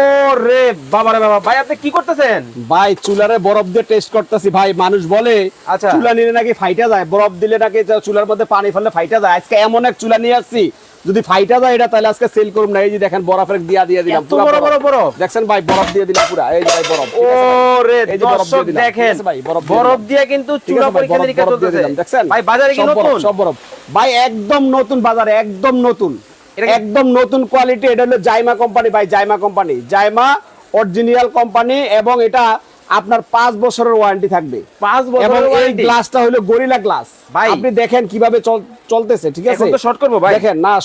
ও রে বাবা রে বাবা ভাই আপনি কি করতেছেন? ভাই চুলারে বরফ দিয়ে টেস্ট করতেছি ভাই মানুষ বলে আচ্ছা। চুলা নিলে নাকি ফাইটা যায় বরফ দিলে নাকি চুলার মধ্যে পানি ফেললে ফাইটা যায়। আজকে এমন এক চুলা নিয়ে আসছি যদি ফাইটা যায় এটা তাহলে আজকে সেল না। এই যে দেখেন বরফের দিয়া দিয়ে দিলাম বড় বড় বরফ? ভাই বরফ দিয়ে দিলাম পুরা। এই যে ভাই বরফ দর্শক দেখেন ভাই, বরফ বরফ দিয়ে কিন্তু চুলা পরীক্ষা নিরীক্ষা চলতেছে। ভাই বাজারে কি নতুন। সব বরফ। ভাই একদম নতুন বাজারে একদম নতুন। একদম নতুন কোয়ালিটি এটা হলো জাইমা কোম্পানি ভাই Zaima company Zaima original company এবং এটা আপনার পাঁচ বছরের ওয়ারেন্টি থাকবে। পাঁচ এবং বছরের এই গ্লাসটা হলো গরিলা গ্লাস ভাই। আপনি দেখেন কীভাবে চলতেছে ঠিক আছে? এখন তো শর্ট করব ভাই। দেখেন না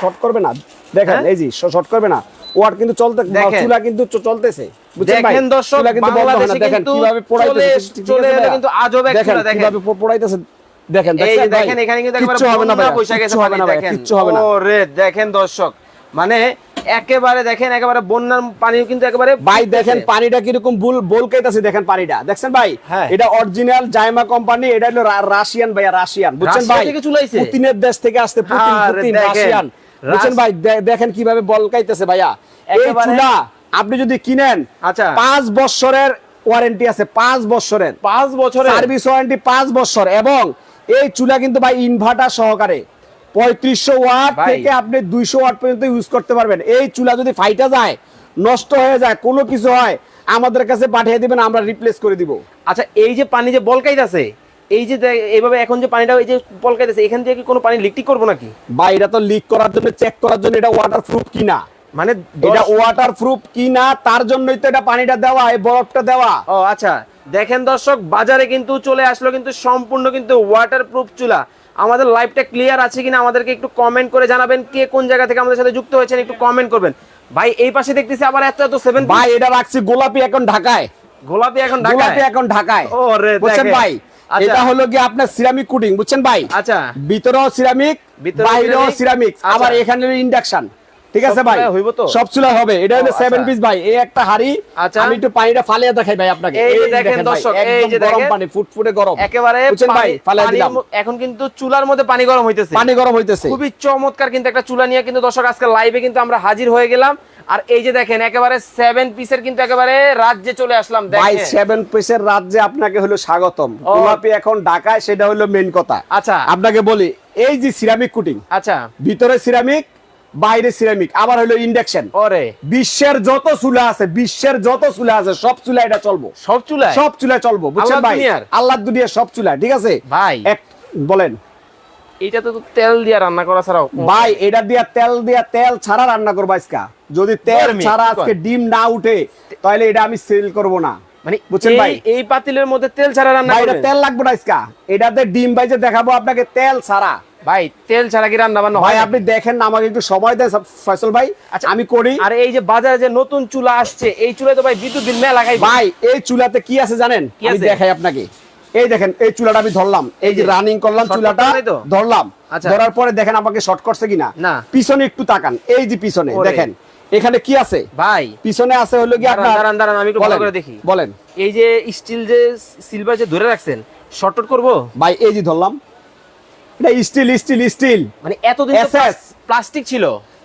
শর্ট করবে না। দেখেন হ্যাঁ? এই জি শর্ট করবে না। ওয়াট কিন্তু চলতে চুলা কিন্তু চলতেছে। বুঝছেন ভাই? দেখেন দর্শক। বাংলাদেশে কিন্তু কীভাবে পোড়াইতেছে, চলে- চলে কিন্তু আজব এক দেখেন কীভাবে পোড়াইতেছে। দেখেন এই যে দেখছেন দেখেন এখানে কিন্তু কিচ্ছু হবে না ভাই কিচ্ছু হবে না ভাই কিচ্ছু হবে না। ও দেখেন দর্শক মানে একেবারে দেখেন একেবারে বন্যার পানি কিন্তু একেবারে ভাই দেখেন পানিটা কীরকম বুল বলকাইতাছে দেখেন পানিটা। দেখছেন ভাই? হ্যাঁ। এটা অরিজিনাল জাইমা কোম্পানি এটা হলো রাশিয়ান ভাইয়া রাশিয়ান। বুঝছেন ভাই? থেকে চুলাইছে? পুতিনের দেশ থেকে আসছে পুতিন পুতিন। রাশিয়ান। বুঝছেন ভাই? দেখেন কীভাবে বলকাইতেছে ভাইয়া। এই চুলা আপনি যদি কিনেন আচ্ছা। পাঁচ বছরের ওয়ারেন্টি আছে পাঁচ বছরের। পাঁচ বছরের? সার্ভিস ওয়ারেন্টি পাঁচ বছর এবং এই চুলা কিন্তু ভাই ইনভার্টার সহকারে। পঁয়ত্রিশশো ওয়াট থেকে আপনি দুইশো ওয়াট পর্যন্ত ইউজ করতে পারবেন। এই চুলা যদি ফাইটা যায় নষ্ট হয়ে যায় কোনো কিছু হয় আমাদের কাছে পাঠিয়ে দিবেন আমরা রিপ্লেস করে দিব। আচ্ছা এই যে পানি যে বলকাইতেছে এই যে এইভাবে এখন যে পানিটা এই যে বলকাইতেছে এখান থেকে কি কোনো পানি লিকটি করব নাকি? বা এটা তো লিক করার জন্য চেক করার জন্য এটা ওয়াটার প্রুফ কিনা। মানে এটা ওয়াটার প্রুফ কিনা তার জন্যই তো এটা পানিটা দেওয়া এই বরফটা দেওয়া। ও আচ্ছা। দেখেন দর্শক বাজারে কিন্তু চলে আসলো কিন্তু সম্পূর্ণ কিন্তু ওয়াটার প্রুফ চুলা। আমাদের লাইভটা ক্লিয়ার আছে কিনা আমাদেরকে একটু কমেন্ট করে জানাবেন কে কোন জায়গা থেকে আমাদের সাথে যুক্ত হয়েছেন একটু কমেন্ট করবেন। ভাই এই পাশে দেখতেছি আবার এত এত সেভেন ভাই এটা রাখছি গোলাপি এখন ঢাকায়। গোলাপি এখন গোলাপি ঢাকায় এখন ঢাকায়। ও রে, বুঝছেন ভাই? আচ্ছা। এটা হলো কি আপনার সিরামিক কুটিং বুঝছেন ভাই? আচ্ছা। ভিতরেও সিরামিক বাইরেও সিরামিক আচ্ছা। আবার এখানে ইন্ডাকশন ঠিক আছে ভাই? হইবো তো? সব চুলা হবে। এটা হলো ও, আচ্ছা। সেভেন পিস ভাই। এই একটা হাড়ি। আচ্ছা। আমি একটু পানিটা ফালিয়ে দেখাই ভাই আপনাকে। এই যে দেখেন দর্শক, এই যে গরম পানি ফুটফুটে গরম। একেবারে বুঝছেন ভাই? ফালিয়ে দিলাম। এখন কিন্তু চুলার মধ্যে পানি গরম হইতেছে। পানি গরম হইতেছে। খুবই চমৎকার কিন্তু একটা চুলা নিয়ে কিন্তু দর্শক আজকে লাইভে কিন্তু আমরা হাজির হয়ে গেলাম। আর এই যে দেখেন একেবারে সেভেন পিসের কিন্তু একেবারে রাজ্যে চলে আসলাম। ভাই দেখেন। সেভেন পিসের রাজ্যে আপনাকে হলো স্বাগতম। গোলাপি এখন ঢাকায় সেটা হলো মেন কথা। আচ্ছা। আপনাকে বলি এই যে সিরামিক কুটিং আচ্ছা। ভিতরে সিরামিক বাইরে সিরামিক আবার হলো ইন্ডাকশন। ওরে। বিশ্বের যত চুলা আছে বিশ্বের যত চুলা আছে সব চুলা এটা চলবো। সব চুলায়? সব চুলায় চলবো বুঝছেন ভাই? দুনিয়ার? আল্লাহ দুনিয়া সব চুলায় ঠিক আছে? ভাই। এক বলেন। এইটা তো তেল দিয়ে রান্না করা ছাড়াও ভাই এটা দিয়া তেল দিয়া তেল ছাড়া রান্না করব আজকা। যদি তেল ছাড়া আজকে ডিম না উঠে তাহলে এটা আমি সেল করব না। মানে বুঝছেন এই- ভাই? এই পাতিলের মধ্যে তেল ছাড়া রান্না ভাই এটা তেল লাগবে না আজকা। এটাতে ডিম বাইজে দেখাবো আপনাকে তেল ছাড়া। ভাই তেল ছাড়া কি রান্না বান্না ভাই হয় আপনি দেখেন না আমাকে একটু সময় দেন ফয়সল ভাই। আচ্ছা, আমি করি। আর এই যে বাজারে যে নতুন চুলা আসছে এই চুলায় তো ভাই বিদ্যুৎ বিল মেলা লাগাই ভাই এই চুলাতে কি আছে জানেন? আমি দেখাই আপনাকে। এই দেখেন এই চুলাটা আমি ধরলাম। এই যে রানিং করলাম চুলাটা? ধরলাম। আচ্ছা। ধরার পরে দেখেন আমাকে শর্ট করছে কিনা? না। পিছনে একটু তাকান। এই যে পিছনে দেখেন। এখানে কি আছে? ভাই। পিছনে আছে হলো কি আপনার দাঁড়ান, দাঁড়ান, আমি একটু ভালো করে দেখি। বলেন। এই যে স্টিল যে সিলভার যে ধরে রাখছেন শর্ট করব? ভাই এই যে ধরলাম। এটা স্টিল স্টিল স্টিল মানে এতদিন প্লাস্টিক ছিল।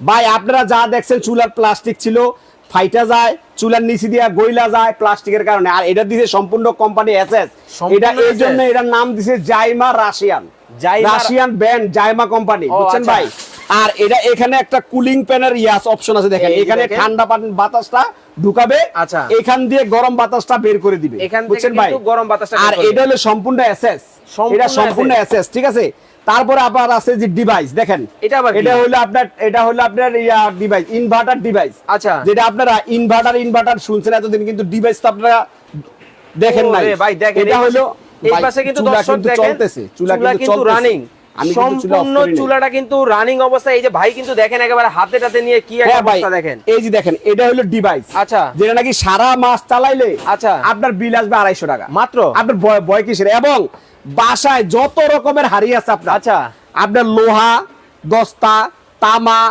ভাই আপনারা যা দেখছেন চুলার প্লাস্টিক ছিল ফাইটা যায় চুলার নিচে দিয়া গইলা যায় প্লাস্টিকের কারণে। আর এটা দিছে সম্পূর্ণ কোম্পানি এসএস এটা এই জন্য এটার নাম দিছে Zaima Russian Russian brand Zaima company বুঝছেন আচ্ছা। ভাই? আর এটা এখানে একটা কুলিং প্যানের ইয়াস অপশন আছে দেখেন। এখানে ঠান্ডা বাতাসটা ঢুকাবে আচ্ছা। এখান দিয়ে গরম বাতাসটা বের করে দিবে বুঝছেন ভাই? গরম বাতাসটা আর এটা হলো সম্পূর্ণ এসএস এটা সম্পূর্ণ এসএস ঠিক আছে? তারপরে আবার আছে যে ডিভাইস দেখেন। এটা আবার এটা হলো আপনার এটা হলো আপনার ইয়া ডিভাইস ইনভার্টার ডিভাইস আচ্ছা। যেটা আপনারা ইনভার্টার ইনভার্টার শুনছেন এতদিন কিন্তু ডিভাইস তো আপনারা দেখেন নাই। ভাই, দেখেন, এটা হলো এই পাশে কিন্তু দর্শক দেখেন, চলতেছে চুলা কিন্তু রানিং সম্পূর্ণ চুলাটা কিন্তু রানিং অবস্থায় এই যে ভাই কিন্তু দেখেন একেবারে হাতে টাতে নিয়ে কি হ্যাঁ অবস্থা দেখেন। এই যে দেখেন এটা হলো ডিভাইস আচ্ছা। যেটা নাকি সারা মাস চালাইলে আচ্ছা। আপনার বিল আসবে আড়াইশো টাকা। মাত্র? আপনার ভয় কিসের? এবং বাসায় যত রকমের হাড়ি আছে আপনার। আচ্ছা। আপনার লোহা দস্তা তামা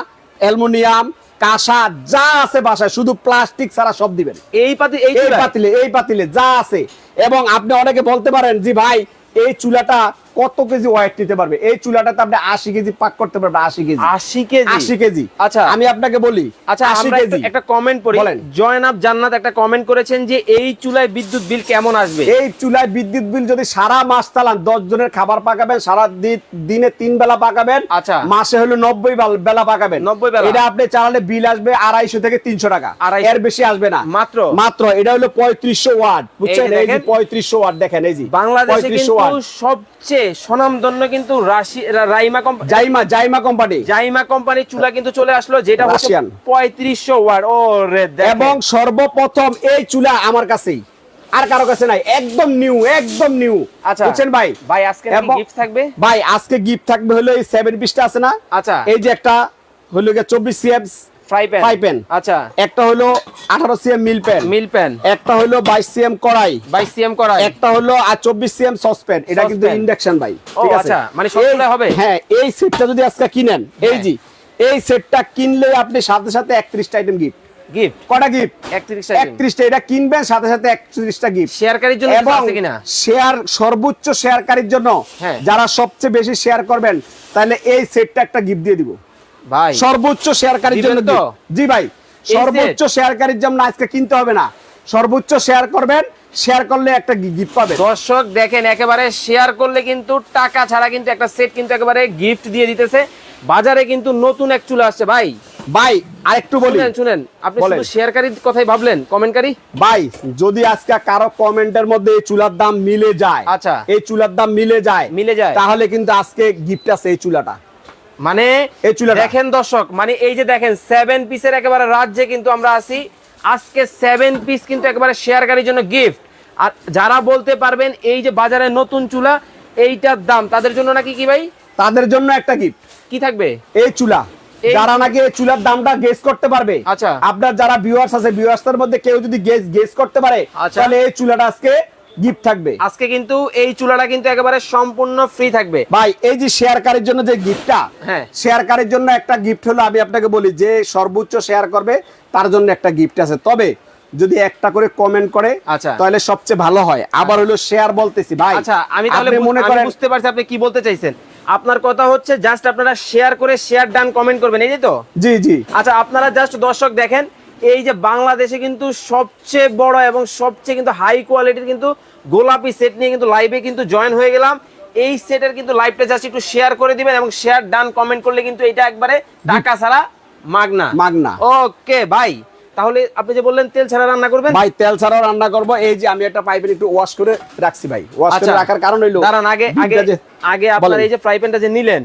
অ্যালুমিনিয়াম কাঁসা যা আছে বাসায় শুধু প্লাস্টিক ছাড়া সব দিবেন। এই পাতি এই এই পাতিলে এই পাতিলে যা আছে। এবং আপনি অনেকে বলতে পারেন যে ভাই এই চুলাটা কত কেজি ওয়েট নিতে পারবে এই চুলাটাতে আপনি আশি কেজি পাক করতে পারবে আশি কেজি আশি কেজি আশি কেজি আচ্ছা আমি আপনাকে বলি আচ্ছা 80 আমরা কেজি। একটা কমেন্ট পড়ি বলেন। জয়নাব জান্নাত একটা কমেন্ট করেছেন যে এই চুলায় বিদ্যুৎ বিল কেমন আসবে এই চুলায় বিদ্যুৎ বিল যদি সারা মাস চালান দশ জনের খাবার পাকাবেন সারা দিনে তিন বেলা পাকাবেন আচ্ছা। মাসে হলো নব্বই বেলা পাকাবেন 90 বেলা। এটা আপনি চালালে বিল আসবে আড়াইশো থেকে তিনশো টাকা 250 এর বেশি আসবে না মাত্র? মাত্র এটা হলো পঁয়ত্রিশশো ওয়াট বুঝছেন এই। পঁয়ত্রিশশো ওয়াট দেখেন এই যে। বাংলাদেশে কিন্তু সবচেয়ে স্বনামধন্য কিন্তু Raima company Zaima Zaima company. Zaima কোম্পানির চুলা কিন্তু চলে আসলো যেটা হচ্ছে রাশিয়ান। পঁয়ত্রিশশো ওয়াট। ও এবং সর্বপ্রথম এই চুলা আমার কাছেই। আর কারও কাছে নাই। একদম নিউ একদম নিউ আচ্ছা। বুঝছেন ভাই? ভাই আজকে গিফট থাকবে? ভাই আজকে গিফট থাকবে হলো এই সেভেন পিসটা আছে না? আচ্ছা। এই যে একটা হলো গিয়ে চব্বিশ CM fry pan fry pan. আচ্ছা। একটা হলো আঠারো CM milk pan milk pan একটা হলো বাইশ সিএম কড়াই। বাইশ সিএম করা একটা হলো আর চব্বিশ সিএম সসপ্যান এটা কিন্তু ইন্ডাকশন ভাই। ঠিক আছে? আচ্ছা, মানে সব এই- চুলায় হবে? হ্যাঁ এই সেটটা যদি আজকে কিনেন এই হ্যাঁ। জি এই সেটটা কিনলে আপনি সাথে সাথে একত্রিশটা আইটেম গিফট গিফট কটা গিফট একত্রিশ একত্রিশটা। এটা কিনবেন সাথে সাথে একত্রিশটা গিফট শেয়ারকারীর জন্য আছে কিনা? শেয়ার সর্বোচ্চ শেয়ারকারীর জন্য হ্যাঁ। যারা সবচেয়ে বেশি শেয়ার করবেন তাহলে এই সেটটা একটা গিফট দিয়ে দিব। ভাই সর্বোচ্চ শেয়ারকারীর জন্য তো? জি ভাই সর্বোচ্চ শেয়ারকারীর জন্য আজকে কিনতে হবে না সর্বোচ্চ শেয়ার করবেন শেয়ার করলে একটা গিফট পাবেন দর্শক দেখেন একেবারে শেয়ার করলে কিন্তু টাকা ছাড়া কিন্তু একটা সেট কিন্তু একেবারে গিফট দিয়ে দিতেছে বাজারে কিন্তু নতুন এক চুলা আসছে ভাই ভাই আরেকটু বলি শুনেন শুনেন আপনি বলেন। শুধু শেয়ারকারীর কথাই ভাবলেন কমেন্টকারী ভাই যদি আজকে কারও কমেন্টের মধ্যে এই চুলার দাম মিলে যায় আচ্ছা। এই চুলার দাম মিলে যায় মিলে যায়। তাহলে কিন্তু আজকে গিফট আছে এই চুলাটা মানে এই চুলাটা। দেখেন দর্শক মানে এই যে দেখেন সেভেন পিসের একেবারে রাজ্যে কিন্তু আমরা আছি। আজকে সেভেন পিস কিন্তু একেবারে শেয়ারকারীর জন্য গিফট আর যারা বলতে পারবেন এই যে বাজারে নতুন চুলা এইটার দাম তাদের জন্য নাকি কি ভাই? তাদের জন্য একটা গিফট কি থাকবে? এই চুলা। যারা নাকি এই চুলার দামটা গেস করতে পারবে আচ্ছা। আপনার যারা ভিউয়ার্স আছে ভিউয়ার্সের মধ্যে কেউ যদি গেস গেস করতে পারে আচ্ছা। তাহলে এই চুলাটা আজকে গিফট থাকবে। আজকে কিন্তু এই চুলাটা কিন্তু একেবারে সম্পূর্ণ ফ্রি থাকবে। ভাই এই যে শেয়ারকারীর জন্য যে গিফটটা হ্যাঁ। শেয়ারকারীর জন্য একটা গিফট হলো আমি আপনাকে বলি যে সর্বোচ্চ শেয়ার করবে তার জন্য একটা গিফট আছে। তবে যদি একটা করে কমেন্ট করে আচ্ছা। তাহলে সবচেয়ে ভালো হয়। আবার হলো শেয়ার বলতেছি ভাই আচ্ছা আমি তাহলে মনে করেন বুঝতে পারছি আপনি কি বলতে চাইছেন। আপনার কথা হচ্ছে জাস্ট আপনারা শেয়ার করে শেয়ার ডান কমেন্ট করবেন এই তো? জি জি। আচ্ছা আপনারা জাস্ট দর্শক দেখেন এই যে বাংলাদেশে কিন্তু সবচেয়ে বড় এবং সবচেয়ে কিন্তু হাই কোয়ালিটির কিন্তু গোলাপি সেট নিয়ে কিন্তু লাইভে কিন্তু জয়েন হয়ে গেলাম। এই সেটের কিন্তু লাইভটা জাস্ট একটু শেয়ার করে দিবেন এবং শেয়ার ডান কমেন্ট করলে কিন্তু এটা একবারে টাকা ছাড়া মাগনা। মাগনা। ওকে ভাই তাহলে আপনি যে বললেন তেল ছাড়া রান্না করবেন? ভাই তেল ছাড়া রান্না করব। এই যে আমি একটা পাইপের একটু ওয়াশ করে রাখছি ভাই। ওয়াশ করে আচ্ছা। রাখার কারণ হইল দাঁড়ান আগে আগে আগে আপনার এই যে ফ্রাই প্যানটা যে নিলেন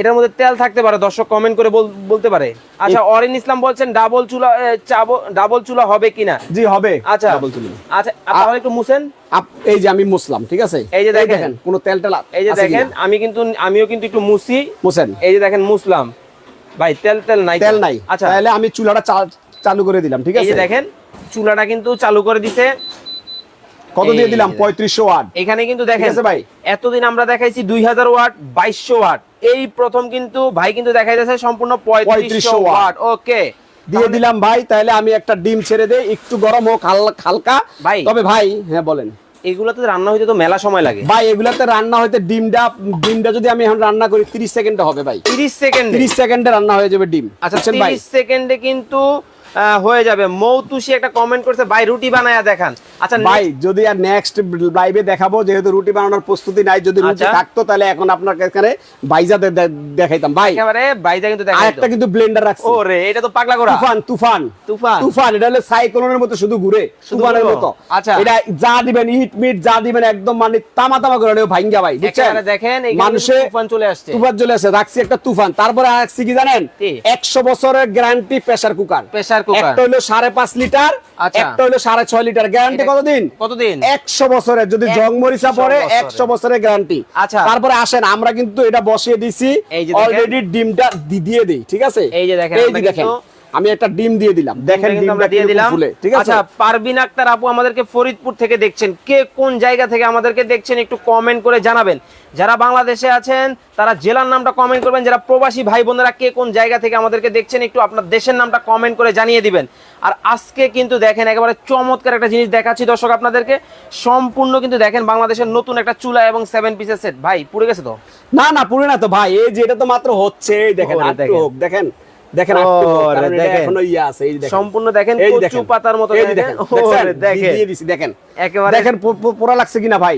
এটার মধ্যে তেল থাকতে পারে দর্শক কমেন্ট করে বলতে পারে। আচ্ছা অরিন ইসলাম বলছেন ডাবল চুলা ডাবল চুলা হবে কিনা? জি হবে। আচ্ছা Double চুলি। আচ্ছা তাহলে একটু মুছেন। এই যে আমি মুসলাম ঠিক আছে? এই যে দেখেন। কোনো তেল টেল এই যে দেখেন আমি কিন্তু আমিও কিন্তু একটু মুছি। মুছেন। এই যে দেখেন মুসলাম ভাই তেল তেল নাই তেল নাই। আচ্ছা। তাহলে আমি চুলাটা চালু করে দিলাম ঠিক আছে এই যে দেখেন চুলাটা কিন্তু চালু করে দিছে। কত দিয়ে দিলাম? পঁয়ত্রিশশো ওয়াট। এখানে কিন্তু দেখেন ভাই? এতদিন আমরা দেখাইছি দুই হাজার ওয়াট বাইশশো ওয়াট। এই প্রথম কিন্তু ভাই কিন্তু দেখাই যাচ্ছে সম্পূর্ণ পঁয়ত্রিশশো 3500 ওয়াট। ওকে। দিয়ে দিলাম ভাই তাহলে আমি একটা ডিম ছেড়ে দেই একটু গরম হোক হালকা। ভাই। তবে ভাই হ্যাঁ বলেন। এগুলোতে রান্না হইতে তো মেলা সময় লাগে। ভাই এগুলাতে রান্না হইতে ডিমটা ডিমটা যদি আমি এখন রান্না করি 30 সেকেন্ডে হবে ভাই। তিরিশ সেকেন্ড? 30 সেকেন্ডে রান্না হয়ে যাবে ডিম। আচ্ছা বুঝছেন ভাই? তিরিশ সেকেন্ডে কিন্তু হয়ে যাবে। মৌতুষি একটা কমেন্ট করছে ভাই রুটি বানায়া দেখান। আচ্ছা ভাই যদি আর নেক্সট লাইভে দেখাবো যেহেতু রুটি বানানোর প্রস্তুতি নাই যদি রুটি আচ্ছা। থাকতো তাহলে এখন আপনার এখানে বাইজা দেখাইতাম। ভাই একেবারে বাইজা কিন্তু দেখাই একটা কিন্তু ব্লেন্ডার রাখছি। ও রে এটা তো পাগলা করা তুফান তুফান। তুফান। তুফান এটা হলো সাইক্লোনের মতো শুধু ঘুরে তুফানের মতো। আচ্ছা। এটা যা দিবেন ইট মিট যা দিবেন একদম মানে তামা তামা করে ভাঙ্গা ভাই বুঝছেন? দেখেন মানুষে তুফান চলে আসছে। তুফান চলে আসে রাখছি একটা তুফান। তারপরে রাখছি কি জানেন? কি? একশো বছরের guarantee pressure cooker pressure cooker একটা হলো সাড়ে পাঁচ লিটার আচ্ছা। একটা হলো ছয় লিটার গ্যারান্টি কতদিন বছরের যদি জং মরিচা 100 পড়ে বছরের। একশো বছরের গ্যারান্টি আচ্ছা। তারপরে আসেন আমরা কিন্তু এটা বসিয়ে দিছি। অলরেডি ডিমটা দিয়ে দিই ঠিক আছে এই যে দেখেন এই যে দেখেন কিন্তু আমি একটা ডিম দিয়ে দিলাম। দেখেন আমরা দিয়ে দিলাম। ঠিক আছে? আচ্ছা পারবিন আক্তার আপু আমাদেরকে ফরিদপুর থেকে দেখছেন। কে কোন জায়গা থেকে আমাদেরকে দেখছেন একটু কমেন্ট করে জানাবেন। যারা বাংলাদেশে আছেন তারা জেলার নামটা কমেন্ট করবেন। যারা প্রবাসী ভাই বোনেরা কে কোন জায়গা থেকে আমাদেরকে দেখছেন একটু আপনার দেশের নামটা কমেন্ট করে জানিয়ে দিবেন। আর আজকে কিন্তু দেখেন একেবারে চমৎকার একটা জিনিস দেখাচ্ছি দর্শক আপনাদেরকে। সম্পূর্ণ কিন্তু দেখেন বাংলাদেশের নতুন একটা চুলা এবং সেভেন পিসের সেট ভাই পুড়ে গেছে তো? না না পুড়ে না তো ভাই। এই যে এটা তো মাত্র হচ্ছে দেখেন দেখেন। দেখেন। এখনও ইয়ে আছে এই দেখেন সম্পূর্ণ দেখেন এই কচু পাতার মতো দেখেন। দেখেন। দিয়ে দিছি একেবারে পোড়া লাগছে কিনা ভাই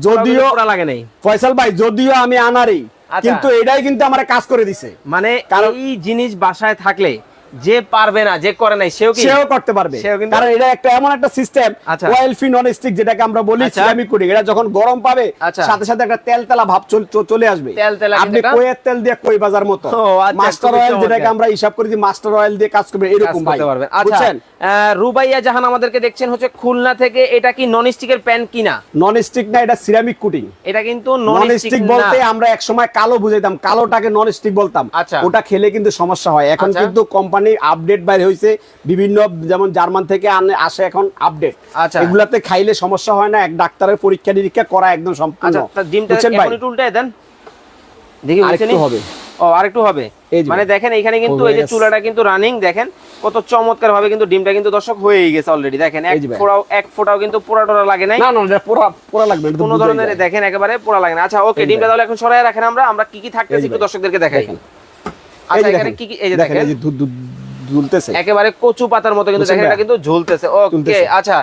যদিও লাগে নাই ফয়সাল ভাই যদিও আমি আনারি আচ্ছা। কিন্তু এটাই কিন্তু আমার কাজ করে দিছে মানে এই জিনিস বাসায় থাকলে যে পারবে না যে করে নাই সেও কি সেও করতে পারবে। কারণ এটা একটা এমন একটা সিস্টেম আচ্ছা। অয়েল ফ্রি নন স্টিক যেটাকে আমরা বলি আচ্ছা। সিরামিক কোটিং এটা যখন গরম পাবে আচ্ছা। সাথে সাথে একটা তেল তেলা ভাব চল- আসবে। আপনি কোয়ের তেল দিয়ে কই বাজার মতো। আচ্ছা, মাস্টার অয়েল যেটাকে আমরা হিসাব করি যে মাস্টার অয়েল দিয়ে কাজ করবে এরকম ভাই। আচ্ছা বুঝছেন? রুবাইয়া জাহান আমাদেরকে দেখছেন হচ্ছে খুলনা থেকে। এটা কি নন স্টিকের প্যান কিনা? নন স্টিক না এটা সিরামিক কুটিং এটা কিন্তু নন স্টিক বলতে আমরা এক সময় কালো বুঝাইতাম কালোটাকে নন স্টিক বলতাম। আচ্ছা। ওটা খেলে কিন্তু সমস্যা হয়। এখন আচ্ছা। কিন্তু কোম্পানি আপডেট বাইরে হয়েছে বিভিন্ন যেমন জার্মান থেকে আসে এখন আপডেট আচ্ছা। এগুলাতে খাইলে সমস্যা হয় না এক ডাক্তারের পরীক্ষা নিরীক্ষা করা একদম সম্পূর্ণ। আচ্ছা ডিমটা বুঝছেন ভাই? একটু উল্টায় দেন। দেখি? হবে। ও আরেকটু হবে। মানে দেখেন এখানে কিন্তু এই যে চুলাটা কিন্তু রানিং দেখেন। কত চমৎকার ভাবে কিন্তু ডিমটা কিন্তু দর্শক হয়েই গেছে অলরেডি দেখেন এক। ফোড়াও এক ফোঁটাও কিন্তু পোড়া টোড়া লাগে নাই। না না পুরো পুরো লাগবে কোনো ধরনের দেখেন একেবারে পোড়া লাগে না। আচ্ছা ওকে ডিমটা তাহলে এখন সরাই রাখেন আমরা। আমরা কি কি থাকতেছে একটু দর্শকদেরকে দেখাই। আচ্ছা এখানে কি কি এই যে দেখেন এই যে দু- দু- দুলতেছে। একেবারে কচু পাতার মতো কিন্তু দেখেন এটা কিন্তু ঝুলতেছে। ওকে আচ্ছা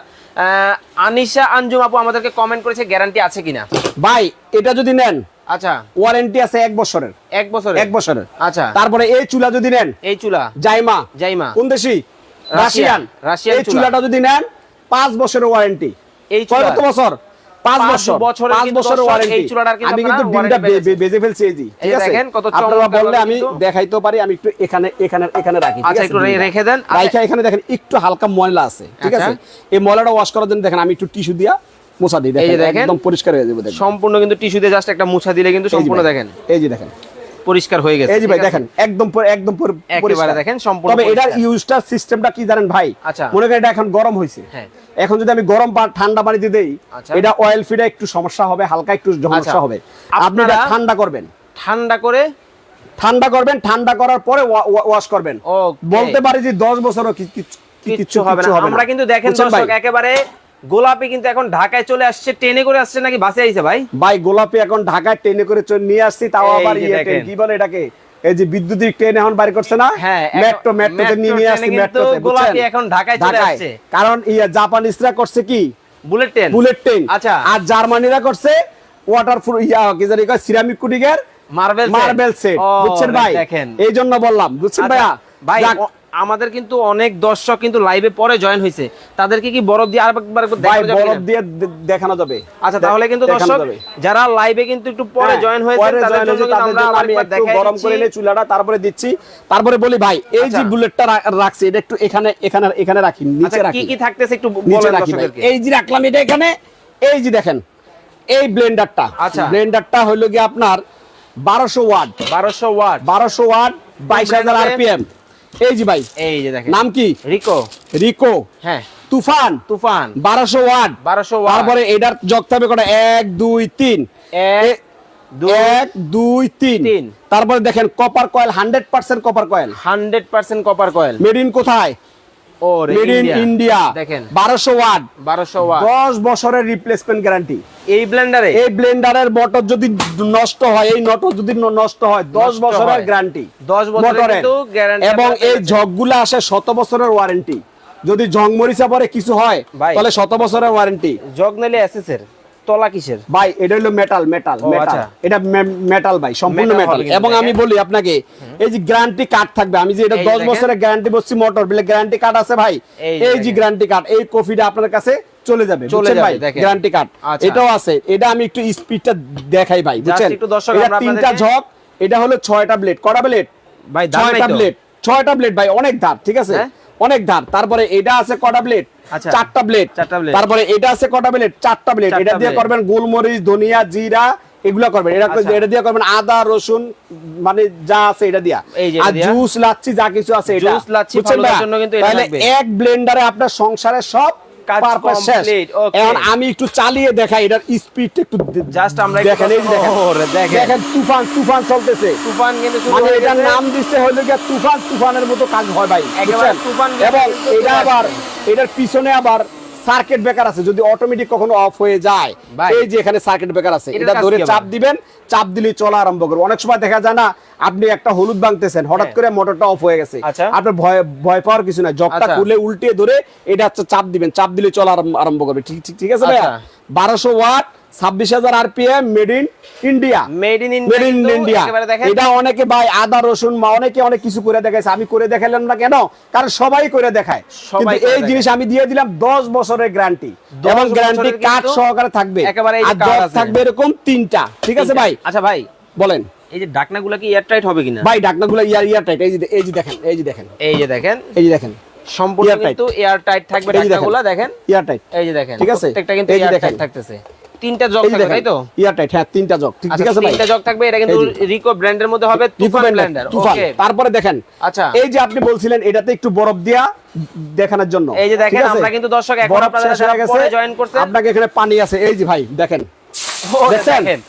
আনিশা আঞ্জুম আপু আমাদেরকে কমেন্ট করেছে গ্যারান্টি আছে কিনা? ভাই এটা যদি নেন আচ্ছা। ওয়ারেন্টি আছে এক বছরের। এক এক বছরের। আচ্ছা। তারপরে এই চুলা যদি নেন এই চুলা? জাইমা। জাইমা। কোন দেশি? রাশিয়ান। রাশিয়ান। এই চুলাটা যদি নেন পাঁচ বছরের ওয়ারেন্টি। এই কত বছর? পাঁচ পাঁচ বছর। পাঁচ বছরের ওয়ারেন্টি। এই চুলাটার কিন্তু আমি কিন্তু ডিমটা warranty পেয়ে বে- বেজে ফেলছি এই ঠিক আছে? কত চমৎকার বললে আমি দেখাইতে পারি আমি একটু এখানে এখানে এখানে রাখি। আচ্ছা, একটু রেখে দেন। রাইখা এখানে দেখেন একটু হালকা ময়লা আছে। ঠিক আচ্ছা। আছে? এই ময়লাটা ওয়াশ করার জন্য দেখেন আমি একটু টিস্যু দিয়া মোছা দিই দেখেন। একদম পরিষ্কার হয়ে যাবে সম্পূর্ণ কিন্তু টিস্যু দিয়ে জাস্ট একটা মুছা দিলে কিন্তু সম্পূর্ণ দেখেন এই যে দেখেন পরিষ্কার হয়ে গেছে এই যে ভাই দেখেন একদম একদম পুরো পরিষ্কার। দেখেন, সম্পূর্ণ তবে এটার। ইউজটার সিস্টেমটা কি জানেন ভাই আচ্ছা। মনে করেন এটা এখন গরম হ্যাঁ। এখন যদি আমি গরম ঠান্ডা পানিতে দেই আচ্ছা। এটা অয়েল একটু সমস্যা হবে হালকা একটু সমস্যা আচ্ছা। হবে আপনি এটা আপনারা- ঠান্ডা করবেন ঠান্ডা করে ঠান্ডা করবেন ঠান্ডা করার পরে ওয়াশ করবেন বলতে পারি যে দশ বছরও কি- কি- কি- কিচ্ছু হবে না আমরা কিন্তু দেখেন দর্শক একেবারে গোলাপি কিন্তু এখন ঢাকায় চলে আসছে ট্রেনে করে আসছে নাকি বাসে আইছে ভাই? ভাই গোলাপি এখন ঢাকায় ট্রেনে করে নিয়ে আসছি তাও আবার ইয়ে কি বলে এটাকে? এই যে বিদ্যুতিক ট্রেন এখন বাইর করছে না? হ্যাঁ, মেট্রো মেট্রোতে নিয়ে নিয়ে আসছি মেট্রোতে গোলাপি এখন ঢাকায় চলে আসছে। কারণ ইয়া জাপানিজরা করছে কি? Bullet train? Bullet train. আচ্ছা। আর জার্মানিরা করছে ওয়াটার ইয়া কি জানি কয় সিরামিক কুটিগের মার্বেল মার্বেল সেট বুঝছেন ভাই? এই জন্য বললাম বুঝছেন আচ্ছা, ভাইয়া? ভাই আমাদের কিন্তু অনেক দর্শক কিন্তু লাইভে পরে জয়েন হয়েছে। তাদেরকে কি বরফ দিয়ে আরেকবার বরফ দিয়ে দেখানো যাবে। আচ্ছা তাহলে কিন্তু দর্শক যারা লাইভে কিন্তু একটু পরে হ্যাঁ, জয়েন হয়েছে তাদের জন্য আমরা আরেকবার দেখাই গরম করে। নিয়ে চুলাটা তারপরে দিচ্ছি। তারপরে বলি ভাই এই যে আচ্ছা। বুলেটটা রাখছি এটা একটু এখানে এখানে এখানে রাখি নিচে আচ্ছা কি রাখি। কি থাকতেছে একটু বলেন রাখি এই যে রাখলাম এটা এখানে এই যে দেখেন এই ব্লেন্ডারটা আচ্ছা। ব্লেন্ডারটা হলো কি আপনার বারোশো ওয়াট। 1200 ওয়াট। বারোশো ওয়াট বাইশ হাজার blender এ? আরপিএম এই যে ভাই এই যে দেখেন। নাম কি? রিকো। রিকো। হ্যাঁ। তুফান। তুফান। বারোশো ওয়াট 1200 ওয়াট তারপরে এটার জগতে হবে কটা? এক দুই তিন। এক দুই তিন। তারপরে দেখেন copper coil hundred percent copper coil 100% copper coil made in কোথায়? মেড ইন ইন্ডিয়া দেখেন। বারোশো ওয়াট। 1200 ওয়াট। দশ বছরের রিপ্লেসমেন্ট গ্যারান্টি এই ব্লেন্ডারে এই ব্লেন্ডারের মোটর যদি নষ্ট হয় এই নটর যদি নষ্ট হয় দশ নষ্ট বছরের গ্যারান্টি 10 বছরের কিন্তু guarantee এবং এই। ঝকগুলো আসে শত বছরের ওয়ারেন্টি যদি জং মরিচা পরে কিছু হয় তাহলে শত বছরের ওয়ারেন্টি জগ নিলে তলা কিসের? ভাই এটা হলো মেটাল মেটাল মেটাল। এটা মেটাল ভাই সম্পূর্ণ মেটাল এবং আমি বলি আপনাকে এই যে গ্যারান্টি কার্ড থাকবে আমি যে এটা 10 বছরের গ্যারান্টি বলছি মোটর বলে গ্যারান্টি কার্ড আছে ভাই এই যে। গ্যারান্টি কার্ড এই কপিটা আপনার কাছে চলে যাবে চলে বুঝছেন ভাই? গ্যারান্টি কার্ড আচ্ছা। এটাও আছে এটা আমি একটু স্পিডটা দেখাই ভাই বুঝছেন? একটু দর্শক এটা তিনটা ঝক এটা হলো ছয়টা ব্লেড কটা ব্লেড ভাই দাম নাই ছয়টা ব্লেড ছয়টা ব্লেড ভাই অনেক ধার ঠিক আছে? হ্যাঁ? অনেক ধার। তারপরে এটা আছে কটা ব্লেড আচ্ছা। চারটা প্লেট তারপরে এটা আছে কটা প্লেট চারটা প্লেট এটা দিয়ে করবেন গোলমরিচ ধনিয়া জিরা এগুলা করবেন। এটা আচ্ছা। এটা দিয়ে করবেন আদা রসুন মানে যা আছে এটা দিয়া। আর। জুস লাচ্ছি যা কিছু আছে এটা। জুস, লাচ্ছি, বুঝছেন ফালুদার ভাইয়া? জন্য কিন্তু তাহলে এক ব্লেন্ডারে আপনার সংসারে সব শেষ। এখন আমি একটু চালিয়ে দেখাই এটার স্পিড একটু জাস্ট আমরা দেখেন এই দেখেন। তুফান তুফান চলতেছে। তুফান কিন্তু মানে এটার নাম দিচ্ছে হলো গিয়া তুফান তুফানের মতো কাজ হয় ভাই একেবারে তুফান এবং এটা আবার এটার পিছনে আবার সার্কিট ব্রেকার আছে যদি অটোমেটিক কখনো অফ হয়ে যায় এই যে এখানে সার্কিট ব্রেকার আছে এটা ধরে চাপ দিবেন চাপ দিলে চলা আরম্ভ করবে অনেক সময় দেখা যায় না আপনি একটা হলুদ ভাঙতেছেন হঠাৎ হ্যাঁ। করে মোটরটা অফ হয়ে গেছে আচ্ছা। আপনার ভয় ভয় পাওয়ার কিছু নাই জবটা আচ্ছা। খুলে উল্টে ধরে এটা হচ্ছে চাপ দিবেন চাপ দিলে চলা আরম্ভ- করবে ঠিক ঠিক ঠিক আছে ভাইয়া আচ্ছা। বারোশো ওয়াট ছাব্বিশ হাজার RPM made in India made in made in India এটা অনেকে ভাই আদা রসুন বা অনেকে অনেক কিছু করে দেখাইছে। আমি করে দেখাইলাম না কেন? কারণ সবাই করে দেখায়। সবাই কিন্তু এই জিনিস আমি দিয়ে দিলাম দশ বছরের গ্যারান্টি এবং গ্যারান্টি কার্ড সহকারে থাকবে। আর জব থাকবে এরকম তিনটা। ঠিক আছে ভাই? আচ্ছা ভাই বলেন। এই যে ডাকনাগুলো কি এয়ার টাইট হবে কিনা? ভাই ডাকনাগুলো ইয়ার ইয়ার টাইট এই যে এই যে দেখেন এই যে দেখেন। এই যে দেখেন। এই যে দেখেন। সম্পূর্ণ কিন্তু এয়ার টাইট থাকবে। ডাকনাগুলো দেখেন। ইয়ার টাইট এই যে দেখেন ঠিক আছে? প্রত্যেকটা কিন্তু এয়ার টাইট থাকতেছে। তিনটা জগ থাকবে তাই তো? ইয়ারটাইট হ্যাঁ তিনটা জগ ঠিক ঠিক আচ্ছা আছে ভাই? তিনটা জগ থাকবে এটা কিন্তু রিকো ব্র্যান্ডের মধ্যে হবে তুফান ব্র্যান্ডের ওকে তারপরে দেখেন আচ্ছা। এই যে আপনি বলছিলেন এটাতে একটু বরফ দিয়া দেখানোর জন্য এই যে দেখেন, আমরা কিন্তু দর্শক এখন আপনাদের সাথে পরে join করছেন। আপনাকে এখানে পানি আছে এই যে ভাই দেখেন। দেখেন।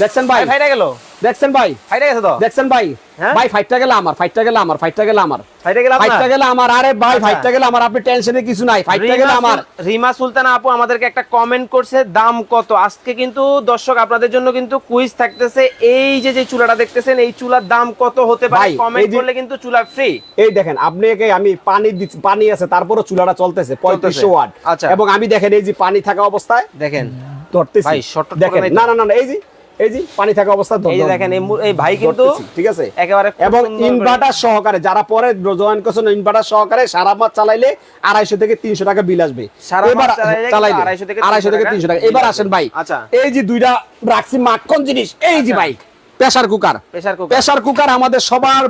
দেখছেন ভাই? ভাই ফাইটা গেল? দেখছেন ভাই? ফাইটা গেছে তো? দেখছেন ভাই? হ্যাঁ? ভাই ফাইটটা গেলে আমার ফাইটটা গেলে আমার ফাইটটা গেলে আমার। ফাইটা গেল ফাইটটা আপনার আমার। আরে ভাই আচ্ছা। ফাইটটা গেলে আমার আপনি টেনশনে কিছু নাই। ফাইটটা গেলে আমার। রিমা সুলতানা আপু আমাদেরকে একটা কমেন্ট করছে দাম কত? আজকে কিন্তু দর্শক আপনাদের জন্য কিন্তু কুইজ থাকতেছে। এই যে যে চুলাটা দেখতেছেন এই চুলার দাম কত হতে পারে? কমেন্ট করলে কিন্তু চুলা ফ্রি এই দেখেন আপনি একে আমি পানি দিচ্ছি পানি আছে তারপরও চুলাটা চলতেছে পঁয়ত্রিশশো ওয়াট। আচ্ছা। এবং আমি দেখেন এই যে পানি থাকা অবস্থায় দেখেন। ধরতেছি। ভাই, করে দেখেন না না না, এই যে এই যে পানি থাকা অবস্থা এই যে দেখেন এই ভাই কিন্তু ঠিক আছে? একেবারে এবং ইনভার্টার সহকারে যারা পরে জয়েন করছেন ইনভার্টার সহকারে সারা মাস চালাইলে আড়াইশো থেকে তিনশো টাকা বিল আসবে। এবার চালাইলে কিন্তু চালাইলে 250 থেকে আড়াইশো থেকে তিনশো টাকা। এবার আসেন ভাই আচ্ছা। এই যে দুইটা রাখছি মাখন জিনিস এই যে আচ্ছা। ভাই pressure cooker pressure cooker pressure cooker আমাদের সবার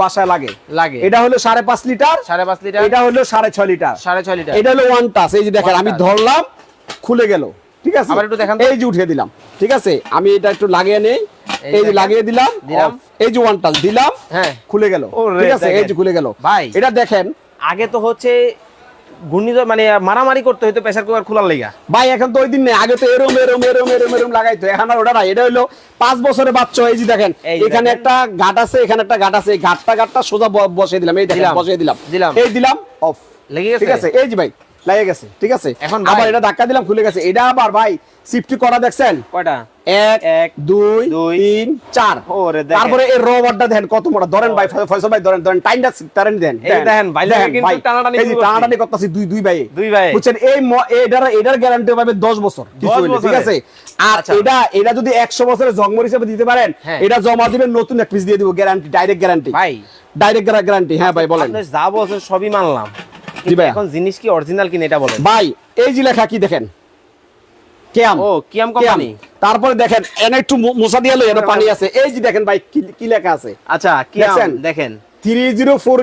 বাসায় লাগে। লাগে। এটা হলো সাড়ে পাঁচ লিটার সাড়ে পাঁচ লিটার। এটা হলো সাড়ে ছয় লিটার। সাড়ে ছয় লিটার। এটা হলো ওয়ান টাচ এই যে দেখেন আমি ধরলাম খুলে গেল। ঠিক আছে? আবার একটু দেখান এই যে উঠিয়ে দিলাম ঠিক আছে? আমি এটা একটু লাগিয়ে নেই। এই যে লাগিয়ে দিলাম দিলাম। এই যে ওয়ান টাচ দিলাম হ্যাঁ। খুলে গেল ঠিক আছে? এই যে খুলে গেল। ভাই। এটা দেখেন। আগে তো হচ্ছে ঘূর্ণিঝড় মানে মারামারি করতে হইতো প্রেসার কুকার খোলার লেগা। ভাই এখন তো ওই দিন নেই। আগে তো এরম এরম এরম এরম এরম লাগাইতো। এখন আর ওটা নাই। এটা হলো পাঁচ বছরের বাচ্চা। এই যে দেখেন এখানে একটা ঘাট আছে এখানে একটা ঘাট আছে। এই ঘাটটা ঘাটটা সোজা বসিয়ে দিলাম। এই দেখেন বসিয়ে দিলাম। দিলাম। এই দিলাম অফ লেগে গেছে? ঠিক আছে? এই যে ভাই লাগে গেছে ঠিক আছে? এখন আবার এটা ধাক্কা দিলাম খুলে গেছে। এটা আবার ভাই সিফটি করা দেখছেন? কয়টা? এক এক, দুই তিন চার। তারপরে এই রবারটা দেখেন কত মোটা। ধরেন ভাই ফয়সাল ভাই ধরেন ধরেন টাইমটা টারেন দেন দেখেন, ভাই কিন্তু টানাটানি টানাটানি করতেছি দুই দুই ভাই। দুই ভাই। বুঝছেন এই এটার এটার গ্যারান্টি পাবে 10 বছর ঠিক আছে? আর আচ্ছা। এটা এটা যদি 100 বছরের জন্মর হিসেবে দিতে পারেন হ্যাঁ। এটা জমা দিবেন নতুন এক পিস দিয়ে দিব গ্যারান্টি ডাইরেক্ট গ্যারান্টি ভাই। ডাইরেক্ট গ্যারান্টি হ্যাঁ ভাই বলেন। আপনি যা বলছেন সবই মানলাম। এখন জিনিস কি অরিজিনাল কিনা এটা বলেন। ভাই এই যে লেখা কি দেখেন? কেয়াম। ও কিয়াম। কোম্পানি তারপরে দেখেন এনে একটু মোছা দিয়ে লই এটা পানি আছে। এই যে দেখেন ভাই কি লেখা আছে। আচ্ছা কিয়াম দেখেন।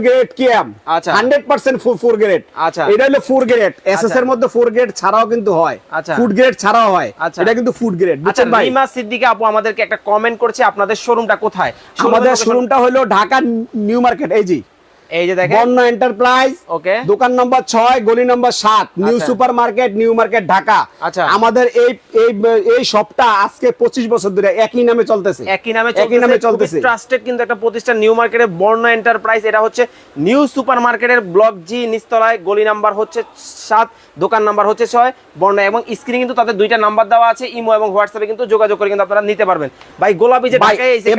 গ্রেড কেএম আচ্ছা। হান্ড্রেড পার্সেন্ট ফোর গ্রেড আচ্ছা। এটা হলো ফোর গ্রেড এস এর মধ্যে ফোর গ্রেড ছাড়াও কিন্তু হয়। আচ্ছা। ফুড গ্রেড ছাড়াও হয়। আচ্ছা। এটা কিন্তু ফুড গ্রেড আচ্ছা বুঝছেন ভাই? রিমা সিদ্দিকা আপু আমাদেরকে একটা কমেন্ট করছে আপনাদের শোরুমটা কোথায়? আমাদের শোরুমটা হলো ঢাকা নিউ মার্কেট এই জি এই যে দেখেন। বন্য এন্টারপ্রাইজ ওকে। দোকান নম্বর গলি নম্বর নিউ আচ্ছা। New Market Dhaka. আচ্ছা। আমাদের এই এই এই শপটা আজকে পঁচিশ বছর ধরে একই নামে চলতেছে। একই নামে একই নামে চলতেছে। ট্রাস্টেড কিন্তু একটা প্রতিষ্ঠান নিউ এন্টারপ্রাইজ। এটা হচ্ছে নিউ ব্লক জি নিস্তলায় গলি নাম্বার হচ্ছে সাত দোকান নাম্বার হচ্ছে ছয় বর্ণ এবং স্ক্রিনে কিন্তু তাদের দুইটা নাম্বার দেওয়া আছে ইমো এবং হোয়াটসঅ্যাপে কিন্তু যোগাযোগ করে কিন্তু আপনারা নিতে পারবেন। ভাই গোলাপি যে ঢাকায় এসে।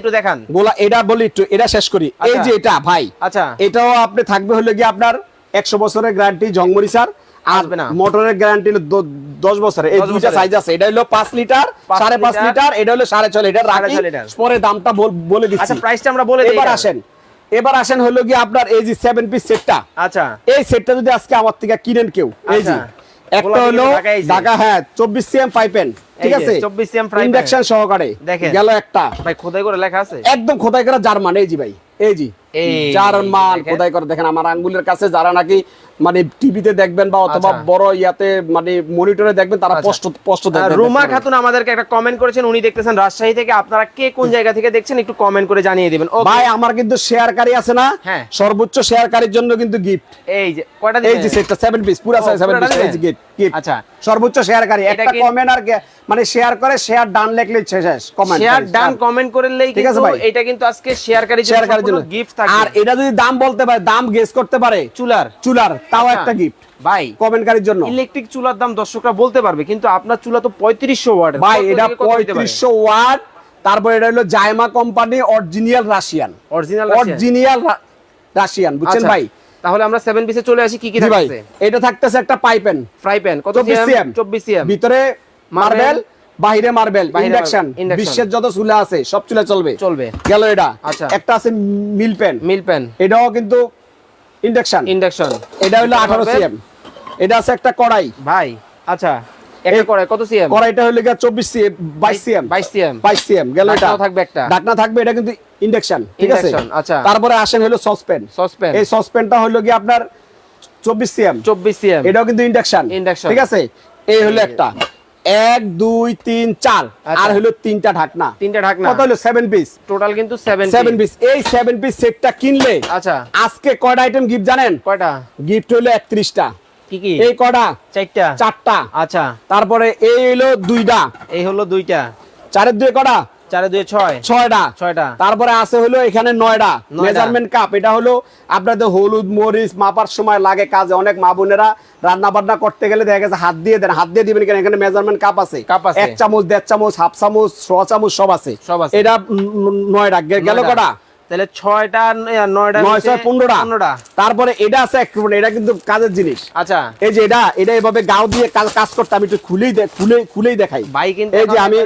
একটু দেখান। গোলা এটা বলি একটু এটা শেষ করি। এই আচ্ছা। যে এটা ভাই আচ্ছা। এটাও আপনি থাকবে হলো কি আপনার একশো বছরের গ্যারান্টি জংমরি স্যার আর আসবে না। মোটরের গ্যারান্টি দশ বছরের। এই দুইটা সাইজ আছে এটা হলো পাঁচ লিটার সাড়ে পাঁচ লিটার, এটা হলো সাড়ে ছয় লিটার। রাখি পরে দামটা বলে দিচ্ছি। আচ্ছা প্রাইসটা আমরা বলে এবার আসেন এবার আসেন হলো কি আপনার এই যে সেভেন পিস সেটটা আচ্ছা। এই সেটটা যদি আজকে আমার থেকে কিনেন কেউ এই যে আচ্ছা। একটা হলো ঢাকা হ্যাঁ চব্বিশ সিএম পাইপেন ঠিক আছে? 24 cm fry pan। ইন্ডাকশন সহকারে দেখেন। গেল একটা। ভাই খোদাই করে লেখা আছে। একদম খোদাই করা জার্মান এই জি ভাই এই জি জার্মান। কোথায় করে দেখেন আমার আঙ্গুলের কাছে যারা নাকি মানে টিভিতে দেখবেন বা অথবা আচ্ছা। বড় ইয়াতে মানে মনিটরে দেখবেন তারা আচ্ছা। স্পষ্ট স্পষ্ট দেখবেন রুমা খাতুন আমাদেরকে একটা কমেন্ট করেছেন উনি দেখতেছেন রাজশাহী থেকে আপনারা কে কোন জায়গা থেকে দেখছেন একটু কমেন্ট করে জানিয়ে দিবেন ভাই আমার কিন্তু শেয়ারকারী আছে না হ্যাঁ। সর্বোচ্চ শেয়ারকারীর জন্য কিন্তু গিফট এই যে কয়টা এই যে সেটটা 7 পিস পুরো ও, 7 পিস এই যে গিফট গিফট আচ্ছা। সর্বোচ্চ শেয়ারকারী একটা কমেন্ট আর মানে শেয়ার করে শেয়ার ডান লেখলে শেষ কমেন্ট শেয়ার ডান কমেন্ট করলেই কিন্তু। এটা কিন্তু আজকে শেয়ারকারীর জন্য গিফট আর এটা যদি দাম বলতে পারে দাম গেস করতে পারে চুলার। চুলার তাও আচ্ছা। একটা গিফট ভাই কমেন্টকারীর জন্য। ইলেকট্রিক চুলার দাম দর্শকরা বলতে পারবে কিন্তু আপনার চুলা তো পঁয়ত্রিশশো ওয়াট ভাই এটা পঁয়ত্রিশশো ওয়াট তারপর এটা হলো Zaima company original Russian original original Russian বুঝছেন আচ্ছা, ভাই? তাহলে আমরা সেভেন পিসে চলে আসি কি কি থাকছে এটা থাকতেছে একটা পাইপেন ফ্রাই প্যান কত চব্বিশ সিএম চব্বিশ সিএম ভিতরে মার্বেল বাহিরে মার্বেল ইন্ডাকশন। বিশ্বের যত চুলা আছে সব চুলা চলবে। চলবে। গেল এটা। আচ্ছা। একটা আছে মিল পেন। মিল প্যান এটাও কিন্তু ইন্ডাকশন। ইন্ডাকশন। এটা হলো আঠারো marble। সিএম। এটা আছে একটা কড়াই। ভাই আচ্ছা একটা করে কত সিএম? কড়াইটা হলো গিয়ে চব্বিশ সিএম বাইশ সিএম। 22 সিএম। বাইশ সিএম গেল এটা। থাকবে একটা। ঢাকনা থাকবে এটা কিন্তু ইন্ডাকশন ঠিক আছে? আচ্ছা। তারপরে আসেন হলো সসপ্যান। সসপ্যান। এই সসপ্যানটা হলো কি আপনার চব্বিশ সিএম। চব্বিশ সিএম। এটাও কিন্তু ইন্ডাকশন Induction। ঠিক আছে? এই হলো একটা। এক দুই তিন চার। আচ্ছা। আর হলো তিনটা ঢাকনা। তিনটা ঢাকনা। কত হলো? সেভেন পিস টোটাল কিন্তু সেভেন সেভেন পিস এই সেভেন পিস সেটটা কিনলে আচ্ছা। আজকে কয়টা আইটেম গিফট জানেন? কয়টা? গিফট হলো একত্রিশটা। কি কি? এই কটা? চারটা। চারটা। আচ্ছা। তারপরে এই হলো দুইটা। এই হলো দুইটা। চারের দুই কটা? চারে দুই ছয়? ছয়টা। ছয়টা। তারপরে আছে হলো এখানে নয়টা। নয়টা। মেজারমেন্ট কাপ এটা হলো আপনাদের হলুদ মরিচ মাপার সময় লাগে কাজে। অনেক মা বোনেরা রান্না বান্না করতে গেলে দেখা গেছে হাত দিয়ে দেন। হাত দিয়ে দিবেন কেন? এখানে মেজারমেন্ট কাপ আছে। এক চামচ দেড় চামচ হাফ চামচ ছ চামচ সব আছে। সব আছে। এটা নয়ডা নয়টা। গেল কটা? তাহলে ছয়টা নয়টা নয় ছয় পনেরোটা। পনেরোটা। তারপরে এটা আছে এক এটা কিন্তু কাজের জিনিস। আচ্ছা। এই যে এটা এটা এভাবে গাও দিয়ে কাজ কাজ করতে আমি একটু খুলেই খুলে খুলেই দেখাই। ভাই কিন্তু এই যে আমি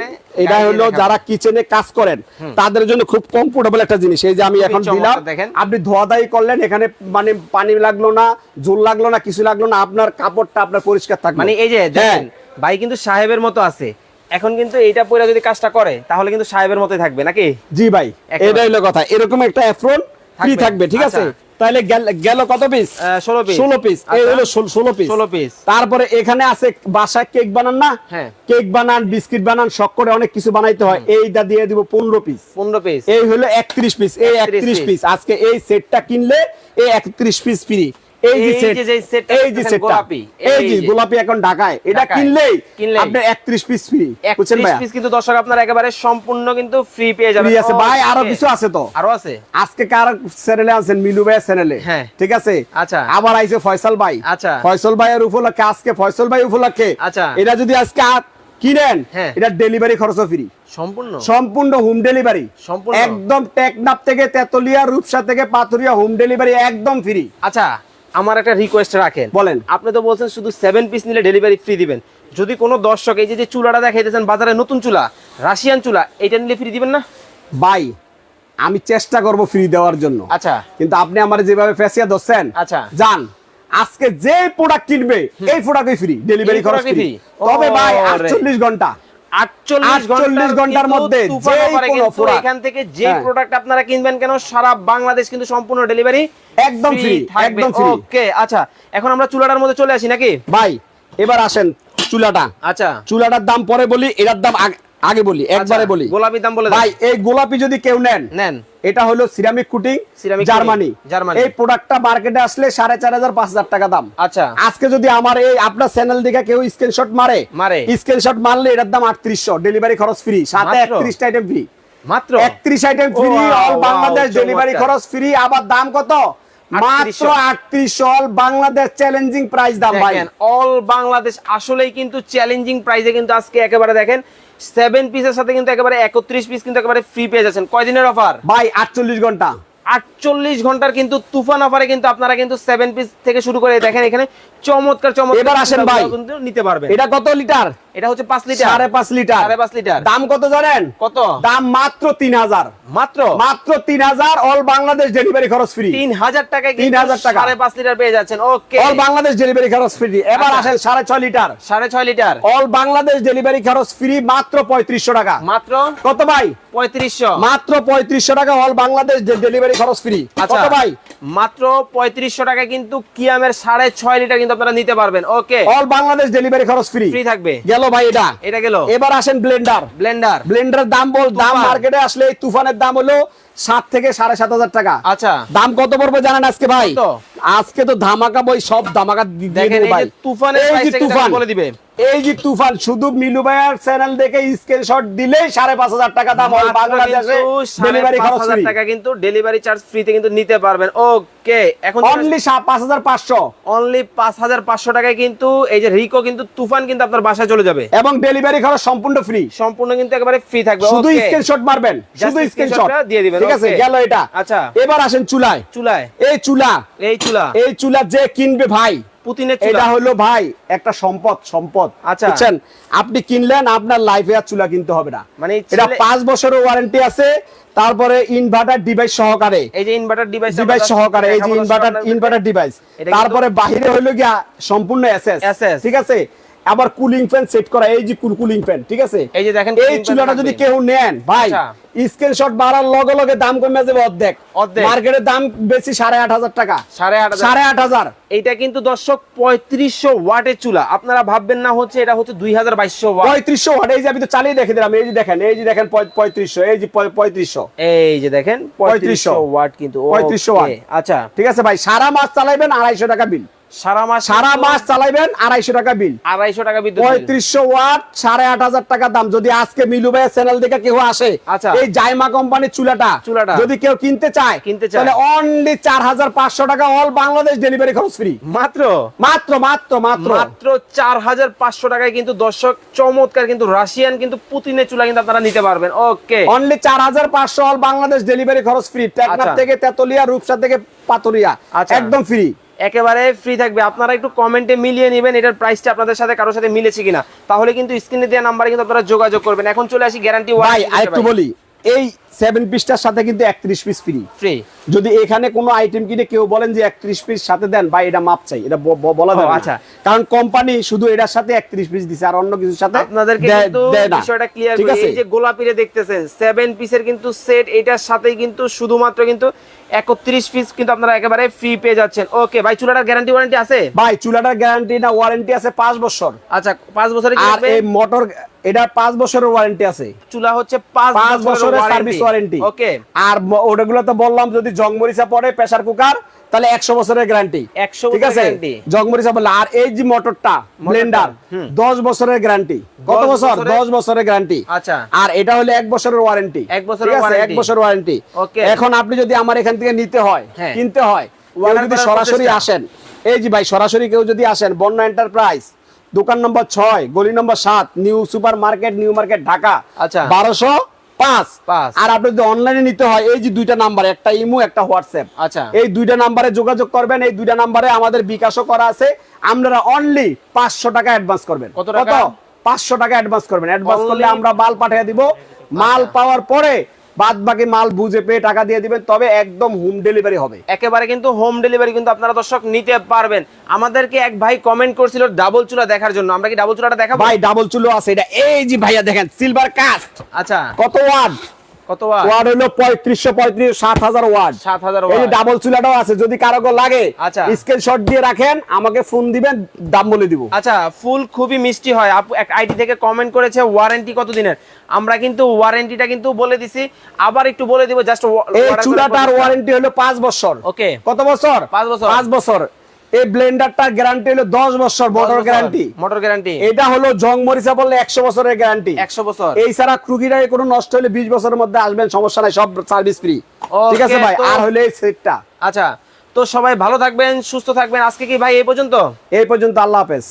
এটা হলো যারা কিচেনে কাজ করেন তাদের জন্য খুব কমফোর্টেবল একটা জিনিস। এই যে আমি এখন দিলাম দেখেন। আপনি ধোয়াদাই করলেন এখানে মানে পানি লাগল না জল লাগল না কিছু লাগল না আপনার কাপড়টা আপনার পরিষ্কার থাকবে মানে এই যে হ্যাঁ। দেখেন ভাই কিন্তু সাহেবের মতো আছে। এখন কিন্তু এইটা পরে যদি কাজটা করে তাহলে কিন্তু সাহেবের মতোই থাকবে নাকি? জি ভাই এটা হলো কথা। এরকম একটা অ্যাফ্রন ফ্রি থাকবে। ঠিক আছে? আচ্ছা। তাহলে গেল- কত পিস ষোলো পিস ষোলো পিস এই হলো ষোল- পিস ষোলো পিস তারপরে এখানে আছে বাসায় কেক বানান না? হ্যাঁ। কেক বানান বিস্কিট বানান শখ করে অনেক কিছু বানাইতে হয়। এইটা দিয়ে দিব পনেরো পিস পনেরো পিস এই হলো একত্রিশ পিস এই 31 একত্রিশ পিস আজকে এই সেটটা কিনলে এই একত্রিশ পিস ফ্রি এই যে এই সেট যে যে এই যে সেটটা গোলাপি, এই যে। গোলাপি এখন ঢাকায়। এটা কিনলেই। আপনার একত্রিশ পিস ফ্রি বুঝছেন একত্রিশ ভাইয়া? পিস কিন্তু দর্শক আপনার একেবারে সম্পূর্ণ কিন্তু ফ্রি পেয়ে যাবেন। ফ্রি আছে। ভাই আরও কিছু আছে তো। আরও আছে? আজকে কার চ্যানেলে আছেন মিলু ভাইয়ের চ্যানেলে হ্যাঁ। ঠিক আছে? আচ্ছা। আবার আইছে ফয়সাল ভাই। আচ্ছা। ফয়সাল ভাইয়ের উপলক্ষে আজকে ফয়সাল ভাই উপলক্ষে আচ্ছা। এটা যদি আজকে কিনেন হ্যাঁ। এটা ডেলিভারি খরচও ফ্রি সম্পূর্ণ? সম্পূর্ণ হোম ডেলিভারি সম্পূর্ণ? একদম টেকনাপ থেকে তেতুলিয়া রূপসা থেকে পাথুরিয়া হোম ডেলিভারি একদম ফ্রি আচ্ছা। আমার একটা রিকোয়েস্ট রাখেন। বলেন। আপনি তো বলছেন শুধু সেভেন পিস নিলে ডেলিভারি ফ্রি দিবেন। যদি কোনো দর্শক এই যে চুলাটা দেখাইতেছেন বাজারে নতুন চুলা রাশিয়ান চুলা এটা নিলে ফ্রি দিবেন না? বাই আমি চেষ্টা করব ফ্রি দেওয়ার জন্য। আচ্ছা। কিন্তু আপনি আমার যেভাবে ফেসিয়া ধরছেন আচ্ছা। যান আজকে যে প্রোডাক্ট কিনবে এই প্রোডাক্টই ফ্রি ডেলিভারি খরচ ফ্রি তবে ভাই ওরে। আটচল্লিশ ঘণ্টা আটচল্লিশ 48 ঘণ্টার মধ্যে যে কোনো এখান থেকে যে হ্যাঁ। প্রোডাক্ট আপনারা কিনবেন কেন সারা বাংলাদেশ কিন্তু সম্পূর্ণ ডেলিভারি একদম ফ্রি একদম ফ্রি ওকে আচ্ছা এখন আমরা চুলাটার মধ্যে চলে আসি নাকি? ভাই এবার আসেন চুলাটা। আচ্ছা। চুলাটার দাম পরে বলি এটার দাম আগে- বলি একবারে আচ্ছা, বলি। গোলাপির দাম বলে ভাই এই গোলাপি যদি কেউ নেন নেন। এটা হলো সিরামিক কুটিং জার্মানি। জার্মানি। এই প্রোডাক্টটা মার্কেটে আসলে সাড়ে চার হাজার পাঁচ হাজার টাকা দাম। আচ্ছা। আজকে যদি আমার এই আপনার চ্যানেল দিকে কেউ স্ক্রিনশট মারে মারে। স্ক্রিনশট মারলে এটার দাম আটত্রিশশো ডেলিভারি খরচ ফ্রি সাথে? একত্রিশটা আইটেম ফ্রি মাত্র? একত্রিশ item free all Bangladesh delivery খরচ ফ্রি আবার দাম কত? মাত্র আটত্রিশ অল বাংলাদেশ চ্যালেঞ্জিং প্রাইস দাম ভাই। অল বাংলাদেশ আসলেই কিন্তু চ্যালেঞ্জিং প্রাইসে কিন্তু আজকে একেবারে দেখেন সেভেন পিসের সাথে কিন্তু একেবারে একত্রিশ পিস কিন্তু একেবারে ফ্রি পেয়ে যাচ্ছেন। কয়দিনের অফার ভাই আটচল্লিশ ঘণ্টা। আটচল্লিশ ঘণ্টার কিন্তু তুফান অফারে কিন্তু আপনারা কিন্তু সেভেন পিস থেকে শুরু করে দেখেন এখানে চমৎকার চমৎকার এবার আসেন ভাই। কিন্তু নিতে পারবেন। এটা কত লিটার এটা হচ্ছে পাঁচ লিটার। সাড়ে পাঁচ লিটার। সাড়ে পাঁচ লিটার। দাম কত জানেন? কত? দাম মাত্র তিন হাজার। মাত্র? মাত্র তিন হাজার অল বাংলাদেশ ডেলিভারি খরচ ফ্রি তিন হাজার টাকায় কিন্তু 3000 টাকা। সাড়ে পাঁচ লিটার পেয়ে যাচ্ছেন। ওকে অল বাংলাদেশ ডেলিভারি খরচ ফ্রি এবার আচ্ছা। আসেন সাড়ে ছয় লিটার। সাড়ে ছয় লিটার। অল বাংলাদেশ ডেলিভারি খরচ ফ্রি মাত্র পঁয়ত্রিশশো টাকা। মাত্র? কত ভাই? পঁয়ত্রিশশো। মাত্র পঁয়ত্রিশশো টাকা অল বাংলাদেশ ডেলিভারি খরচ ফ্রি আচ্ছা। কত ভাই? মাত্র পঁয়ত্রিশশো টাকায় কিন্তু কিয়ামের সাড়ে ছয় লিটার কিন্তু আপনারা নিতে পারবেন। ওকে অল বাংলাদেশ ডেলিভারি খরচ ফ্রি ফ্রি থাকবে। গেল ভাই এটা। এটা গেল। এবার আসেন ব্লেন্ডার ব্লেন্ডার ব্লেন্ডারের দাম বল দাম। মার্কেটে আসলে এই তুফানের দাম হলো সাত থেকে সাড়ে সাত হাজার টাকা। আচ্ছা। দাম কত পড়বে জানেন আজকে ভাই? আজকে তো ধামাকা বই সব ধামাকা দেখেন দেবো এই যে তুফান বলে দিবে। এই যে তুফান শুধু মিলু ভাইয়ার চ্যানেল দেখে স্ক্রিনশট দিলেই সাড়ে পাঁচ হাজার টাকা দাম হয় বাংলাদেশে ডেলিভারি খরচ ফ্রি টাকা কিন্তু ডেলিভারি চার্জ ফ্রিতে কিন্তু নিতে পারবেন। ওকে এখন অনলি পাঁচ হাজার পাঁচশো। অনলি পাঁচ হাজার পাঁচশো টাকায় কিন্তু এই যে রিকো কিন্তু তুফান কিন্তু আপনার বাসায় চলে যাবে। এবং ডেলিভারি খরচ সম্পূর্ণ ফ্রি সম্পূর্ণ কিন্তু একেবারে ফ্রি থাকবে। শুধু? স্ক্রিনশট মারবেন। শুধু স্ক্রিনশট দিয়ে দিবেন, ঠিক আছে গেল এটা। আচ্ছা। এবার আসেন চুলায়। চুলায়। এই চুলা। এই চুলা। এই চুলা যে কিনবে ভাই পুতিনের এটা হলো ভাই একটা সম্পদ সম্পদ। আচ্ছা। বুঝছেন? আপনি কিনলেন আপনার লাইফে আর চুলা কিনতে হবে না। মানে এটা পাঁচ বছরের ওয়ারেন্টি আছে তারপরে ইনভার্টার ডিভাইস সহকারে। এই যে ইনভার্টার ডিভাইস ডিভাইস সহকারে এই যে ইনভার্টার ইনভার্টার ডিভাইস তারপরে বাহিরে হলো গিয়া সম্পূর্ণ এসএস ঠিক আছে? আবার কুলিং ফ্যান সেট করা এই যে কুলিং ফ্যান ঠিক আছে? এই যে দেখেন এই চুলাটা যদি কেউ নেন ভাই আচ্ছা। স্ক্রিনশট মারার লগে লগে দাম কমে যাবে অর্ধেক। মার্কেটের দাম বেশি সাড়ে আট হাজার টাকা। সাড়ে আট হাজার। এইটা কিন্তু দর্শক পঁয়ত্রিশশো ওয়াটের চুলা। আপনারা ভাববেন না হচ্ছে এটা হচ্ছে দুই হাজার বাইশশো ওয়াট। পঁয়ত্রিশশো ওয়াট এই যে আমি তো চালিয়ে দেখে দিলাম এই যে দেখেন এই যে দেখেন পঁয়- পঁয়ত্রিশশো এই যে পঁয়- পঁয়ত্রিশশো। এই যে দেখেন পঁয়ত্রিশশো 3500 ওয়াট কিন্তু 3500 okay, ওয়াট। আচ্ছা। ঠিক আছে ভাই সারা মাস চালাইবেন আড়াইশো টাকা বিল সারা মাস সারা মাস চালাইবেন আড়াইশো টাকা বিল। আড়াইশো টাকা বিদ্যুৎ পঁয়ত্রিশশো ওয়াট সাড়ে আট হাজার টাকা দাম। যদি আজকে মিলু ভাইয়ের চ্যানেল থেকে কেউ আসে আচ্ছা। এই জাইমা কোম্পানির চুলাটা চুলাটা। যদি কেউ কিনতে চায় কিনতে চায়। তাহলে অনলি চার হাজার পাঁচশো টাকা অল বাংলাদেশ ডেলিভারি খরচ ফ্রি মাত্র? মাত্র মাত্র মাত্র। মাত্র চার হাজার পাঁচশো টাকায় কিন্তু দর্শক চমৎকার কিন্তু রাশিয়ান কিন্তু পুতিনের চুলা কিন্তু আপনারা নিতে পারবেন। ওকে অনলি চার হাজার পাঁচশো অল বাংলাদেশ ডেলিভারি খরচ ফ্রি টেকনাফ আচ্ছা। থেকে তেতুলিয়া রূপসা থেকে পাতুরিয়া আচ্ছা। একদম ফ্রি একেবারে ফ্রি থাকবে। আপনারা একটু কমেন্টে মিলিয়ে নেবেন এটার প্রাইসটা আপনাদের সাথে কারোর সাথে মিলেছে কিনা। তাহলে কিন্তু স্ক্রিনে দেওয়া নাম্বারে কিন্তু আপনারা যোগাযোগ করবেন। এখন চলে আসি গ্যারান্টি ওয়াই আরেকটু বলি এই সেভেন পিসটার সাথে কিন্তু একত্রিশ পিস ফ্রি ফ্রি যদি এখানে কোনো আইটেম কিনে কেউ বলেন যে একত্রিশ পিস সাথে দেন ভাই এটা মাপ চাই এটা ব- ব- বলা যাবে আচ্ছা। কারণ কোম্পানি শুধু এটার সাথে একত্রিশ পিস দিছে আর অন্য কিছুর সাথে আপনাদেরকে কিন্তু বিষয়টা ক্লিয়ার করি এই যে গোলাপিরে দেখতেছেন সেভেন পিসের কিন্তু সেট এটার সাথেই কিন্তু শুধুমাত্র কিন্তু একত্রিশ পিস কিন্তু আপনারা একেবারে ফ্রি পেয়ে যাচ্ছেন। ওকে ভাই চুলাটার গ্যারান্টি ওয়ারেন্টি আছে? ভাই চুলাটার গ্যারান্টি না ওয়ারেন্টি আছে পাঁচ বছর। আচ্ছা পাঁচ বছরের আর এই মোটর এটা পাঁচ বছরের ওয়ারেন্টি আছে। চুলা হচ্ছে পাঁচ বছরের সার্ভিস ওয়ারেন্টি ওকে আর ওটাগুলো তো বললাম যদি জংমরিচা পড়ে প্রেসার কুকার তাহলে একশো বছরের গ্যারান্টি 100 ঠিক আছে। জংমরিচা বললে আর এই যে মোটরটা ব্লেন্ডার দশ বছরের গ্যারান্টি কত বছর? বছরের- দশ বছরের গ্যারান্টি আচ্ছা। আর এটা হলো এক বছরের ওয়ারেন্টি এক বছরের এক। বছর ওয়ারেন্টি. এখন আপনি যদি আমার এখান থেকে নিতে হয় হ্যাঁ। কিনতে হয় যদি সরাসরি আসেন এই যে ভাই সরাসরি কেউ যদি আসেন বন্যা এন্টারপ্রাইজ দোকান নম্বর ছয় গলি নম্বর সাত New Super Market New Market Dhaka. আচ্ছা। বারোশো পাঁচ। আর আপনি যদি অনলাইনে নিতে হয় এই যে দুইটা নাম্বার একটা ইমো একটা হোয়াটসঅ্যাপ। আচ্ছা। এই দুইটা নাম্বারে যোগাযোগ করবেন এই দুইটা নাম্বারে আমাদের বিকাশও করা আছে। আপনারা অনলি পাঁচশো টাকা অ্যাডভান্স করবেন। কত পাঁচশো টাকা অ্যাডভান্স করবেন। অ্যাডভান্স করলে আমরা মাল পাঠিয়ে দিব। মাল পাওয়ার পরে বাদ বাকি মাল বুঝে পেয়ে টাকা দিয়ে দিবেন তবে একদম হোম ডেলিভারি হবে। একেবারে কিন্তু হোম ডেলিভারি কিন্তু আপনারা দর্শক নিতে পারবেন। আমাদেরকে এক ভাই কমেন্ট করছিল ডাবল চুলা দেখার জন্য। আমরা কি ডাবল চুলাটা দেখাবো? ভাই ডাবল চুলো আছে এটা। এই যে ভাইয়া দেখেন সিলভার কাস্ট আচ্ছা। কত ওয়াট? কত ওয়াট? হলো পঁয়ত্রিশশো পঁয়ত্রিশ সাত হাজার ওয়াট। 7000 এই যে ওয়াট। ডাবল চুলাটাও আছে যদি কারও লাগে আচ্ছা। স্ক্রিনশট দিয়ে রাখেন আমাকে ফোন দিবেন দাম বলে দিব। আচ্ছা ফুল খুবই মিষ্টি হয়। আপু এক আইডি থেকে কমেন্ট করেছে ওয়ারেন্টি কত দিনের? আমরা কিন্তু ওয়ারেন্টিটা কিন্তু বলে দিছি। আবার একটু বলে দিব জাস্ট এই চুলাটার ওয়ারেন্টি হলো পাঁচ বছর। ওকে কত বছর? পাঁচ বছর। পাঁচ বছর। এই ব্লেন্ডারটা গ্যারান্টি হলো দশ বছর মোটর গ্যারান্টি মোটর গ্যারান্টি এটা হলো জং মরিচা বললে একশো বছরের গ্যারান্টি একশো বছর। এই ছাড়া ক্রুগিরা কোনো নষ্ট হলে বিশ বছরের মধ্যে আসবেন সমস্যা নাই সব সার্ভিস ফ্রি ঠিক আছে ভাই? আর হলে এই সেটটা আচ্ছা তো সবাই ভালো থাকবেন সুস্থ থাকবেন। আজকে কি ভাই এই পর্যন্ত? এই পর্যন্ত আল্লাহ হাফেজ।